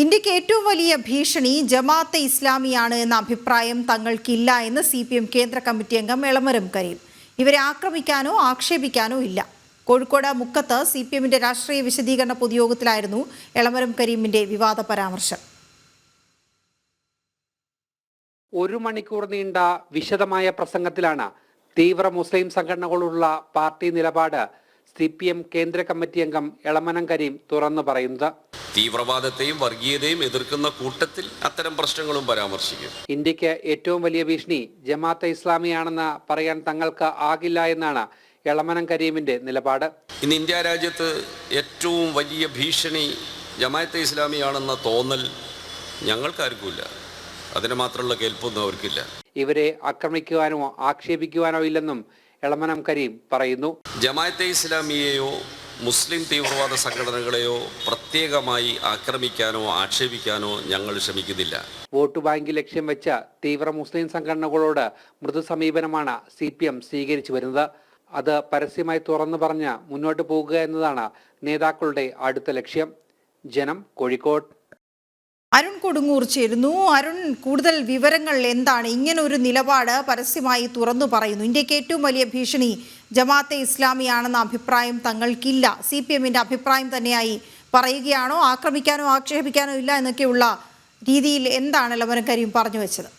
ഇന്ത്യയ്ക്ക് ഏറ്റവും വലിയ ഭീഷണി ജമാഅത്തെ ഇസ്ലാമിയാണ് എന്ന അഭിപ്രായം തങ്ങൾക്കില്ല എന്ന് സി പി എം കേന്ദ്ര കമ്മിറ്റി അംഗം എളമരം കരീം. ഇവരെ ആക്രമിക്കാനോ ആക്ഷേപിക്കാനോ ഇല്ല. കോഴിക്കോട് മുക്കത്ത് സി പി എമ്മിന്റെ രാഷ്ട്രീയ വിശദീകരണ പൊതുയോഗത്തിലായിരുന്നു എളമരം കരീമിന്റെ വിവാദ പരാമർശം. ഒരു മണിക്കൂർ നീണ്ട വിശദമായ പ്രസംഗത്തിലാണ് തീവ്ര മുസ്ലിം സംഘടനകളുള്ള പാർട്ടി നിലപാട് സി കേന്ദ്ര കമ്മിറ്റി അംഗം എളമനം കരീം തുറന്നു പറയുന്നത്. തീവ്രവാദത്തെയും വർഗീയതയും എതിർക്കുന്ന കൂട്ടത്തിൽ അത്തരം പ്രശ്നങ്ങളും പരാമർശിക്കും. ഇന്ത്യയ്ക്ക് ഏറ്റവും വലിയ ഭീഷണി ജമാഅത്തെ ഇസ്ലാമിയാണെന്ന് പറയാൻ തങ്ങൾക്ക് ആകില്ല എന്നാണ് എളമനം കരീമിന്റെ നിലപാട്. ഇന്ന് ഇന്ത്യ രാജ്യത്ത് ഏറ്റവും വലിയ ഭീഷണി ജമാഅത്തെ ഇസ്ലാമിയാണെന്ന തോന്നൽ ഞങ്ങൾക്കാർക്കുമില്ല. അതിന് മാത്രമുള്ള കേൾപ്പൊന്നും അവർക്കില്ല. ഇവരെ ആക്രമിക്കുവാനോ ആക്ഷേപിക്കുവാനോ ഇല്ലെന്നും എളമനം കരീം പറയുന്നു. ജമാഅത്തെ ഇസ്ലാമിയെയോ മുസ്ലിം തീവ്രവാദ സംഘടനകളെയോ പ്രത്യേകമായി ആക്രമിക്കാനോ ആക്ഷേപിക്കാനോ ഞങ്ങൾ ശ്രമിക്കുന്നില്ല. വോട്ട് ബാങ്ക് ലക്ഷ്യം വെച്ച തീവ്ര മുസ്ലിം സംഘടനകളോട് മൃദു സമീപനമാണ് സി പി എം സ്വീകരിച്ചു വരുന്നത്. അത് പരസ്യമായി തുറന്നു പറഞ്ഞ് മുന്നോട്ട് പോകുക എന്നതാണ് നേതാക്കളുടെ അടുത്ത ലക്ഷ്യം. ജനം കോഴിക്കോട്. അരുൺ കൊടുങ്ങൂർ ചേരുന്നു. അരുൺ കൂടുതൽ വിവരങ്ങൾ എന്താണ്? ഇങ്ങനെ ഒരു നിലപാട് പരസ്യമായി തുറന്നു പറയുന്നു. ഇന്ത്യയ്ക്ക് ഏറ്റവും വലിയ ഭീഷണി ജമാഅത്തെ ഇസ്ലാമിയാണെന്ന അഭിപ്രായം തങ്ങൾക്കില്ല. സി പി എമ്മിന്റെ അഭിപ്രായം തന്നെയായി പറയുകയാണോ ആക്രമിക്കാനോ ആക്ഷേപിക്കാനോ ഇല്ല എന്നൊക്കെയുള്ള രീതിയിൽ എന്താണ് കരീം പറഞ്ഞു വെച്ചത്?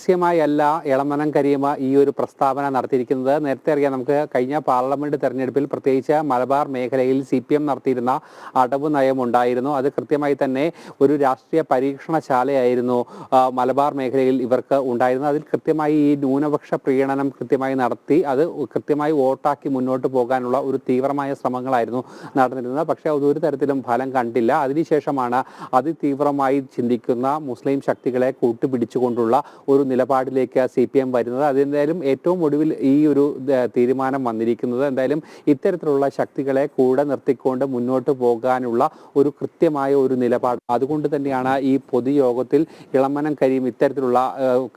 രഹസ്യമായല്ല ഇളമനം കരീമ ഈ ഒരു പ്രസ്താവന നടത്തിയിരിക്കുന്നത്. നേരത്തെ അറിയാം നമുക്ക് കഴിഞ്ഞ പാർലമെന്റ് തെരഞ്ഞെടുപ്പിൽ പ്രത്യേകിച്ച് മലബാർ മേഖലയിൽ സി പി എം നടത്തിയിരുന്ന അടവ് നയം ഉണ്ടായിരുന്നു. അത് കൃത്യമായി തന്നെ ഒരു രാഷ്ട്രീയ പരീക്ഷണശാലയായിരുന്നു മലബാർ മേഖലയിൽ ഇവർക്ക് ഉണ്ടായിരുന്നത്. അതിൽ കൃത്യമായി ഈ ന്യൂനപക്ഷ പ്രീണനം കൃത്യമായി നടത്തി അത് കൃത്യമായി വോട്ടാക്കി മുന്നോട്ട് പോകാനുള്ള ഒരു തീവ്രമായ ശ്രമങ്ങളായിരുന്നു നടന്നിരുന്നത്. പക്ഷേ അത് ഒരു തരത്തിലും ഫലം കണ്ടില്ല. അതിനുശേഷമാണ് അതിതീവ്രമായി ചിന്തിക്കുന്ന മുസ്ലിം ശക്തികളെ കൂട്ടുപിടിച്ചുകൊണ്ടുള്ള ഒരു നിലപാടിലേക്ക് സി പി എം വരുന്നത്. അതെന്തായാലും ഏറ്റവും ഒടുവിൽ ഈ ഒരു തീരുമാനം വന്നിരിക്കുന്നത് എന്തായാലും ഇത്തരത്തിലുള്ള ശക്തികളെ കൂടെ നിർത്തിക്കൊണ്ട് മുന്നോട്ട് പോകാനുള്ള ഒരു കൃത്യമായ ഒരു നിലപാട്. അതുകൊണ്ട് തന്നെയാണ് ഈ പൊതുയോഗത്തിൽ ഇളമനം കരീം ഇത്തരത്തിലുള്ള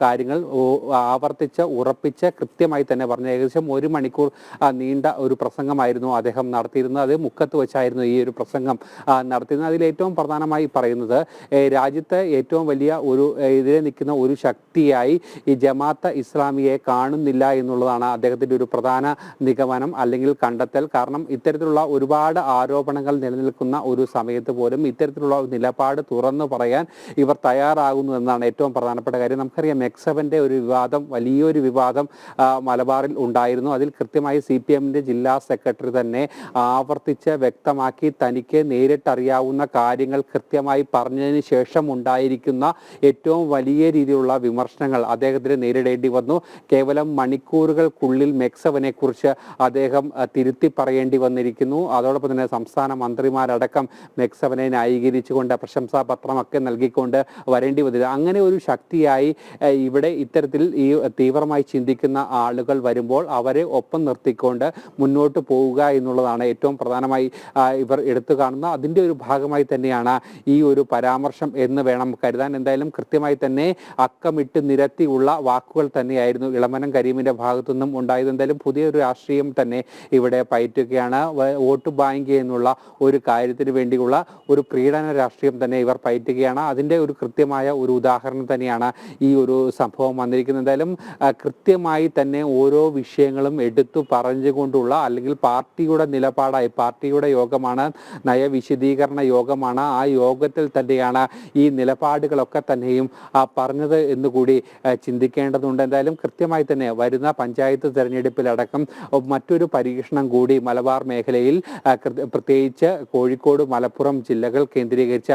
കാര്യങ്ങൾ ആവർത്തിച്ച് ഉറപ്പിച്ച് കൃത്യമായി തന്നെ പറഞ്ഞു ഏകദേശം ഒരു മണിക്കൂർ നീണ്ട ഒരു പ്രസംഗമായിരുന്നു അദ്ദേഹം നടത്തിയിരുന്നത്. അത് മുക്കത്ത് വെച്ചായിരുന്നു ഈ ഒരു പ്രസംഗം നടത്തിയിരുന്നത്. അതിലേറ്റവും പ്രധാനമായി പറയുന്നത് രാജ്യത്തെ ഏറ്റവും വലിയ ഒരു എതിരെ നിൽക്കുന്ന ഒരു ശക്തിയായി ഈ ജമാഅത്ത് ഇസ്ലാമിയെ കാണുന്നില്ല എന്നുള്ളതാണ് അദ്ദേഹത്തിന്റെ ഒരു പ്രധാന നിഗമനം അല്ലെങ്കിൽ കണ്ടെത്തൽ. കാരണം ഇത്തരത്തിലുള്ള ഒരുപാട് ആരോപണങ്ങൾ നിലനിൽക്കുന്ന ഒരു സമയത്ത് പോലും ഇത്തരത്തിലുള്ള ഒരു നിലപാട് തുറന്നു പറയാൻ ഇവർ തയ്യാറാകുന്നു എന്നാണ് ഏറ്റവും പ്രധാനപ്പെട്ട കാര്യം. നമുക്കറിയാം എക്സവന്റെ ഒരു വിവാദം വലിയൊരു വിവാദം മലബാറിൽ ഉണ്ടായിരുന്നു. അതിൽ കൃത്യമായി സി പി എമ്മിന്റെ ജില്ലാ സെക്രട്ടറി തന്നെ ആവർത്തിച്ച് വ്യക്തമാക്കി തനിക്ക് നേരിട്ടറിയാവുന്ന കാര്യങ്ങൾ കൃത്യമായി പറഞ്ഞതിന് ശേഷം ഉണ്ടായിരിക്കുന്ന ഏറ്റവും വലിയ രീതിയിലുള്ള വിമർശനങ്ങൾ അദ്ദേഹത്തിന് നേരിടേണ്ടി വന്നു. കേവലം മണിക്കൂറുകൾക്കുള്ളിൽ മെക്സവനെ കുറിച്ച് അദ്ദേഹം തിരുത്തി പറയേണ്ടി വന്നിരിക്കുന്നു. അതോടൊപ്പം തന്നെ സംസ്ഥാന മന്ത്രിമാരടക്കം മെക്സവനെ ന്യായീകരിച്ചുകൊണ്ട് പ്രശംസാ പത്രമൊക്കെ നൽകിക്കൊണ്ട് വരേണ്ടി വന്നിരുന്നു. അങ്ങനെ ഒരു ശക്തിയായി ഇവിടെ ഇത്തരത്തിൽ ഈ തീവ്രമായി ചിന്തിക്കുന്ന ആളുകൾ വരുമ്പോൾ അവരെ ഒപ്പം നിർത്തിക്കൊണ്ട് മുന്നോട്ട് പോവുക എന്നുള്ളതാണ് ഏറ്റവും പ്രധാനമായി ഇവർ എടുത്തു കാണുന്ന അതിന്റെ ഒരു ഭാഗമായി തന്നെയാണ് ഈ ഒരു പരാമർശം എന്ന് വേണം കരുതാൻ. എന്തായാലും കൃത്യമായി തന്നെ അക്കമിട്ട് നിരത്തിയുള്ള വാക്കുകൾ തന്നെയായിരുന്നു ഇളമനം കരീമിന്റെ ഭാഗത്തുനിന്നും ഉണ്ടായത്. എന്തായാലും പുതിയൊരു രാഷ്ട്രീയം തന്നെ ഇവിടെ പയറ്റുകയാണ്. വോട്ട് ബാങ്ക് എന്നുള്ള ഒരു കാര്യത്തിന് വേണ്ടിയുള്ള ഒരു പ്രീണന രാഷ്ട്രീയം തന്നെ ഇവർ പയറ്റുകയാണ്. അതിന്റെ ഒരു കൃത്യമായ ഒരു ഉദാഹരണം തന്നെയാണ് ഈ ഒരു സംഭവം വന്നിരിക്കുന്നത്. എന്തായാലും കൃത്യമായി തന്നെ ഓരോ വിഷയങ്ങളും എടുത്തു പറഞ്ഞുകൊണ്ടുള്ള അല്ലെങ്കിൽ പാർട്ടിയുടെ നിലപാടായി പാർട്ടിയുടെ യോഗമാണ് നയവിശദീകരണ യോഗമാണ്. ആ യോഗത്തിൽ തന്നെയാണ് ഈ നിലപാടുകളൊക്കെ തന്നെയും പറഞ്ഞത് എന്ന് കൂടി ആ, ചിന്തിക്കേണ്ടതുണ്ട്. എന്തായാലും കൃത്യമായി തന്നെ വരുന്ന പഞ്ചായത്ത് തെരഞ്ഞെടുപ്പിലടക്കം മറ്റൊരു പരീക്ഷണം കൂടി മലബാർ മേഖലയിൽ പ്രത്യേകിച്ച് കോഴിക്കോട് മലപ്പുറം ജില്ലകൾ കേന്ദ്രീകരിച്ച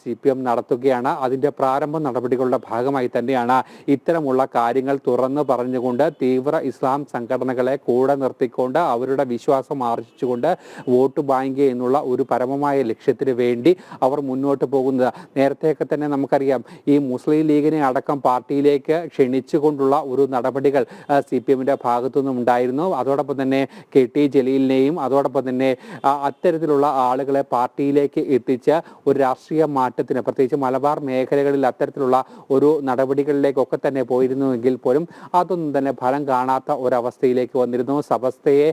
സി പി എം നടത്തുകയാണ്. അതിന്റെ പ്രാരംഭ നടപടികളുടെ ഭാഗമായി തന്നെയാണ് ഇത്തരമുള്ള കാര്യങ്ങൾ തുറന്നു പറഞ്ഞുകൊണ്ട് തീവ്ര ഇസ്ലാം സംഘടനകളെ കൂടെ നിർത്തിക്കൊണ്ട് അവരുടെ വിശ്വാസം ആർജിച്ചുകൊണ്ട് വോട്ട് ബാങ്ക് എന്നുള്ള ഒരു പരമമായ ലക്ഷ്യത്തിന് വേണ്ടി അവർ മുന്നോട്ട് പോകുന്നത്. നേരത്തെയൊക്കെ തന്നെ നമുക്കറിയാം ഈ മുസ്ലിം ലീഗിനെ അടക്കം പാർട്ടിയിലേക്ക് യോഗത്തിലേക്ക് ക്ഷണിച്ചുകൊണ്ടുള്ള ഒരു നടപടികൾ സി പി എമ്മിന്റെ ഭാഗത്തുനിന്നും ഉണ്ടായിരുന്നു. അതോടൊപ്പം തന്നെ കെ ടി ജലീലിനെയും അതോടൊപ്പം തന്നെ അത്തരത്തിലുള്ള ആളുകളെ പാർട്ടിയിലേക്ക് എത്തിച്ച് ഒരു രാഷ്ട്രീയ മാറ്റത്തിന് പ്രത്യേകിച്ച് മലബാർ മേഖലകളിൽ അത്തരത്തിലുള്ള ഒരു നടപടികളിലേക്കൊക്കെ തന്നെ പോയിരുന്നുവെങ്കിൽ പോലും അതൊന്നും തന്നെ ഫലം കാണാത്ത ഒരവസ്ഥയിലേക്ക് വന്നിരുന്നു. സഭസ്ഥയെ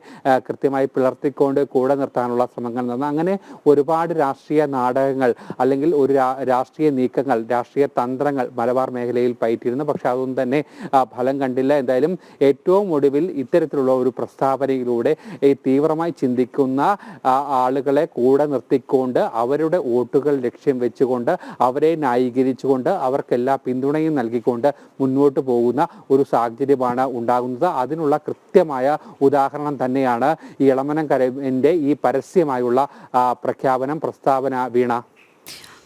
കൃത്യമായി പിളർത്തിക്കൊണ്ട് കൂടെ നിർത്താനുള്ള ശ്രമങ്ങൾ നടന്നു. അങ്ങനെ ഒരുപാട് രാഷ്ട്രീയ നാടകങ്ങൾ അല്ലെങ്കിൽ ഒരു രാഷ്ട്രീയ നീക്കങ്ങൾ രാഷ്ട്രീയ തന്ത്രങ്ങൾ മലബാർ മേഖലയിൽ പയറ്റിയിരുന്നു. പക്ഷെ അതൊന്നും തന്നെ ഫലം കണ്ടില്ല. എന്തായാലും ഏറ്റവും ഒടുവിൽ ഇത്തരത്തിലുള്ള ഒരു പ്രസ്താവനയിലൂടെ ഈ തീവ്രമായി ചിന്തിക്കുന്ന ആളുകളെ കൂടെ നിർത്തിക്കൊണ്ട് അവരുടെ വോട്ടുകൾ ലക്ഷ്യം വെച്ചുകൊണ്ട് അവരെ ന്യായീകരിച്ചുകൊണ്ട് അവർക്കെല്ലാ പിന്തുണയും നൽകിക്കൊണ്ട് മുന്നോട്ട് പോകുന്ന ഒരു സാഹചര്യമാണ് ഉണ്ടാകുന്നത്. അതിനുള്ള കൃത്യമായ ഉദാഹരണം തന്നെയാണ് ഈ ഇളമനം കരവിന്റെ ഈ പരസ്യമായുള്ള പ്രഖ്യാപനം പ്രസ്താവന വീണ.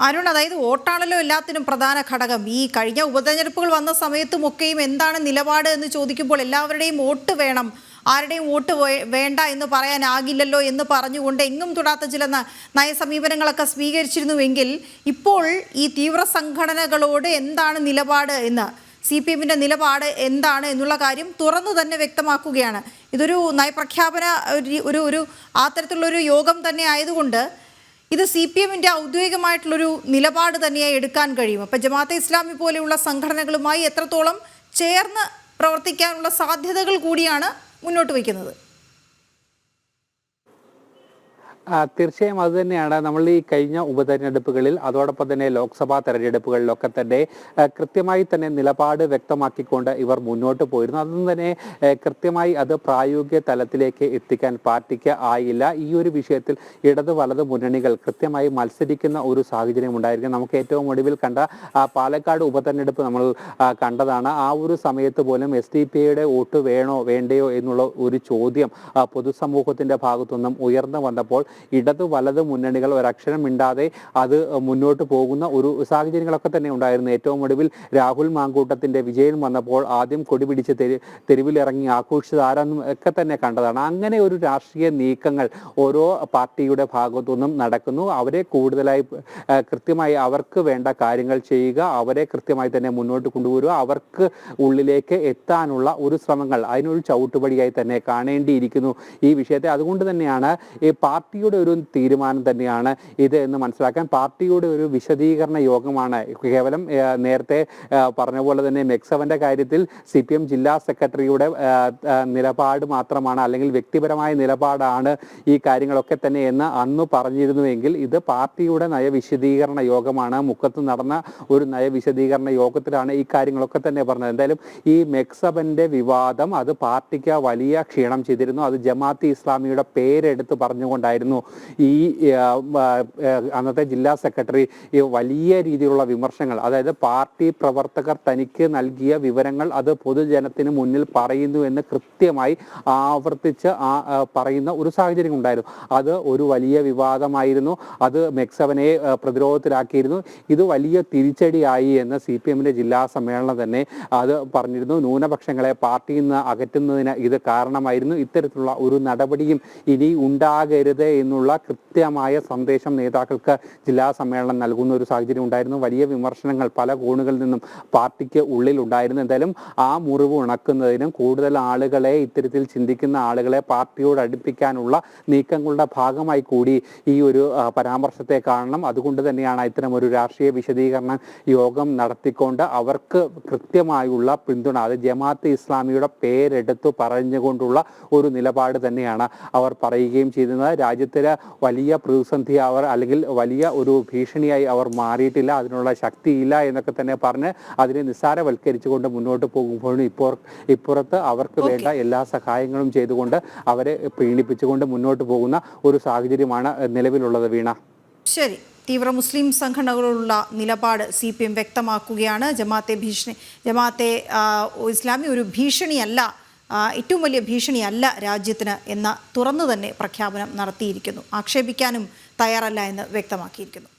അരുൺ അതായത് വോട്ടാണല്ലോ എല്ലാത്തിനും പ്രധാന ഘടകം. ഈ കഴിഞ്ഞ ഉപതെരഞ്ഞെടുപ്പുകൾ വന്ന സമയത്തും ഒക്കെയും എന്താണ് നിലപാട് എന്ന് ചോദിക്കുമ്പോൾ എല്ലാവരുടെയും വോട്ട് വേണം. ആരുടെയും വോട്ട് വേണ്ട എന്ന് പറയാനാകില്ലല്ലോ എന്ന് പറഞ്ഞുകൊണ്ട് എങ്ങും തൊടാത്ത ചില നയസമീപനങ്ങളൊക്കെ സ്വീകരിച്ചിരുന്നുവെങ്കിൽ ഇപ്പോൾ ഈ തീവ്ര സംഘടനകളോട് എന്താണ് നിലപാട് എന്ന് സി പി എമ്മിന്റെ നിലപാട് എന്താണ് എന്നുള്ള കാര്യം തുറന്നു തന്നെ വ്യക്തമാക്കുകയാണ്. ഇതൊരു നയപ്രഖ്യാപന ഒരു- ഒരു ഒരു അത്തരത്തിലുള്ളൊരു യോഗം തന്നെ ആയതുകൊണ്ട് ഇത് സി പി എമ്മിന്റെ ഔദ്യോഗികമായിട്ടുള്ളൊരു നിലപാട് തന്നെയായി എടുക്കാൻ കഴിയും. അപ്പം ജമാഅത്തെ ഇസ്ലാമി പോലെയുള്ള സംഘടനകളുമായി എത്രത്തോളം ചേർന്ന് പ്രവർത്തിക്കാനുള്ള സാധ്യതകൾ കൂടിയാണ് മുന്നോട്ട് വയ്ക്കുന്നത്? തീർച്ചയായും അത് തന്നെയാണ്. നമ്മൾ ഈ കഴിഞ്ഞ ഉപതെരഞ്ഞെടുപ്പുകളിൽ അതോടൊപ്പം തന്നെ ലോക്സഭാ തെരഞ്ഞെടുപ്പുകളിലൊക്കെ തന്നെ കൃത്യമായി തന്നെ നിലപാട് വ്യക്തമാക്കിക്കൊണ്ട് ഇവർ മുന്നോട്ട് പോയിരുന്നു. അതും തന്നെ കൃത്യമായി അത് പ്രായോഗിക തലത്തിലേക്ക് എത്തിക്കാൻ പാർട്ടിക്ക് ആയില്ല. ഈ ഒരു വിഷയത്തിൽ ഇടത് വലത് മുന്നണികൾ കൃത്യമായി മത്സരിക്കുന്ന ഒരു സാഹചര്യം ഉണ്ടായിരിക്കും. നമുക്ക് ഏറ്റവും ഒടുവിൽ കണ്ട പാലക്കാട് ഉപതെരഞ്ഞെടുപ്പ് നമ്മൾ കണ്ടതാണ്. ആ ഒരു സമയത്ത് പോലും എസ് ഡി പി ഐയുടെ വോട്ട് വേണോ വേണ്ടയോ എന്നുള്ള ഒരു ചോദ്യം പൊതുസമൂഹത്തിന്റെ ഭാഗത്തുനിന്നും ഉയർന്നു വന്നപ്പോൾ ഇടത് വലത് മുന്നണികൾ ഒരക്ഷരം മിണ്ടാതെ അത് മുന്നോട്ട് പോകുന്ന ഒരു സാഹചര്യങ്ങളൊക്കെ തന്നെ ഉണ്ടായിരുന്നു. ഏറ്റവും ഒടുവിൽ രാഹുൽ മാങ്കൂട്ടത്തിന്റെ വിജയം വന്നപ്പോൾ ആദ്യം കൊടി പിടിച്ച് തെരു തെരുവിലിറങ്ങി ആഘോഷിച്ചത് ആരാന്നും ഒക്കെ തന്നെ കണ്ടതാണ്. അങ്ങനെ ഒരു രാഷ്ട്രീയ നീക്കങ്ങൾ ഓരോ പാർട്ടിയുടെ ഭാഗത്തുനിന്നും നടക്കുന്നു. അവരെ കൂടുതലായി കൃത്യമായി അവർക്ക് വേണ്ട കാര്യങ്ങൾ ചെയ്യുക അവരെ കൃത്യമായി തന്നെ മുന്നോട്ട് കൊണ്ടുവരിക അവർക്ക് ഉള്ളിലേക്ക് എത്താനുള്ള ഒരു ശ്രമങ്ങൾ അതിനൊരു ചവിട്ടുപടിയായി തന്നെ കാണേണ്ടിയിരിക്കുന്നു ഈ വിഷയത്തെ. അതുകൊണ്ട് തന്നെയാണ് ഈ പാർട്ടിയുടെ ഒരു തീരുമാനം തന്നെയാണ് ഇത് എന്ന് മനസ്സിലാക്കാൻ പാർട്ടിയുടെ ഒരു വിശദീകരണ യോഗമാണ്. കേവലം നേരത്തെ പറഞ്ഞ പോലെ തന്നെ മെക്സവന്റെ കാര്യത്തിൽ സി പി എം ജില്ലാ സെക്രട്ടറിയുടെ നിലപാട് മാത്രമാണ് അല്ലെങ്കിൽ വ്യക്തിപരമായ നിലപാടാണ് ഈ കാര്യങ്ങളൊക്കെ തന്നെ എന്ന് അന്ന് പറഞ്ഞിരുന്നുവെങ്കിൽ ഇത് പാർട്ടിയുടെ നയവിശദീകരണ യോഗമാണ്. മുക്കത്ത് നടന്ന ഒരു നയവിശദീകരണ യോഗത്തിലാണ് ഈ കാര്യങ്ങളൊക്കെ തന്നെ പറഞ്ഞത്. എന്തായാലും ഈ മെക്സബന്റെ വിവാദം അത് പാർട്ടിക്ക് വലിയ ക്ഷീണം ചെയ്തിരുന്നു. അത് ജമാഅത്ത് ഇസ്ലാമിയുടെ പേരെടുത്ത് പറഞ്ഞുകൊണ്ടായിരുന്നു ഈ ആ, ആ, അന്നത്തെ ജില്ലാ സെക്രട്ടറി ഈ വലിയ രീതിയിലുള്ള വിമർശനങ്ങൾ അതായത് പാർട്ടി പ്രവർത്തകർ തനിക്ക് നൽകിയ വിവരങ്ങൾ അത് പൊതുജനത്തിന് മുന്നിൽ പറയുന്നു എന്ന് കൃത്യമായി ആവർത്തിച്ച് ആ പറയുന്ന ഒരു സാഹചര്യം ഉണ്ടായിരുന്നു. അത് ഒരു വലിയ വിവാദമായിരുന്നു. അത് മെക്സവനെ പ്രതിരോധത്തിലാക്കിയിരുന്നു. ഇത് വലിയ തിരിച്ചടിയായി എന്ന് സി പി എമ്മിന്റെ ജില്ലാ സമ്മേളനം തന്നെ അത് പറഞ്ഞിരുന്നു. ന്യൂനപക്ഷങ്ങളെ പാർട്ടിയിൽ നിന്ന് അകറ്റുന്നതിന് ഇത് കാരണമായിരുന്നു. ഇത്തരത്തിലുള്ള ഒരു നടപടിയും ഇനി ഉണ്ടാകരുത് എന്നുള്ള കൃത്യമായ സന്ദേശം നേതാക്കൾക്ക് ജില്ലാ സമ്മേളനം നൽകുന്ന ഒരു സാഹചര്യം ഉണ്ടായിരുന്നു. വലിയ വിമർശനങ്ങൾ പല കോണുകളിൽ നിന്നും പാർട്ടിക്ക് ഉള്ളിൽ ഉണ്ടായിരുന്നു എന്തായാലും ആ മുറിവ് ഉണക്കുന്നതിനും കൂടുതൽ ആളുകളെ ഇത്തരത്തിൽ ചിന്തിക്കുന്ന ആളുകളെ പാർട്ടിയോട് അടുപ്പിക്കാനുള്ള നീക്കങ്ങളുടെ ഭാഗമായി കൂടി ഈ ഒരു പരാമർശത്തെ കാണണം. അതുകൊണ്ട് തന്നെയാണ് ഇത്തരം ഒരു രാഷ്ട്രീയ വിശദീകരണ യോഗം നടത്തിക്കൊണ്ട് അവർക്ക് കൃത്യമായുള്ള പിന്തുണ അത് ജമാഅത്ത് ഇസ്ലാമിയുടെ പേരെടുത്തു പറഞ്ഞുകൊണ്ടുള്ള ഒരു നിലപാട് തന്നെയാണ് അവർ പറയുകയും ചെയ്യുന്നത് രാജ്യത്തിലെ വലിയ പ്രതിസന്ധി അവർ അല്ലെങ്കിൽ വലിയ ഒരു ഭീഷണിയായി അവർ മാറിയിട്ടില്ല അതിനുള്ള ശക്തിയില്ല എന്നൊക്കെ തന്നെ പറഞ്ഞ് അതിനെ നിസ്സാരവൽക്കരിച്ചുകൊണ്ട് മുന്നോട്ട് പോകുമ്പോഴും ഇപ്പോൾ ഇപ്പുറത്ത് അവർക്ക് വേണ്ട എല്ലാ സഹായങ്ങളും ചെയ്തുകൊണ്ട് അവരെ പ്രീണിപ്പിച്ചുകൊണ്ട് മുന്നോട്ട് പോകുന്ന ഒരു സാഹചര്യമാണ് നിലവിലുള്ളത് വീണ. ശരി. തീവ്ര മുസ്ലിം സംഘടനകളുള്ള നിലപാട് സി പി എം വ്യക്തമാക്കുകയാണ്. ജമാഅത്തെ ഭീഷണി ജമാഅത്തെ ഇസ്ലാമി ഒരു ഭീഷണിയല്ല ഏറ്റവും വലിയ ഭീഷണിയല്ല രാജ്യത്തിന് എന്ന തുറന്നു തന്നെ പ്രഖ്യാപനം നടത്തിയിരിക്കുന്നു. ആക്ഷേപിക്കാനും തയ്യാറല്ല എന്ന് വ്യക്തമാക്കിയിരിക്കുന്നു.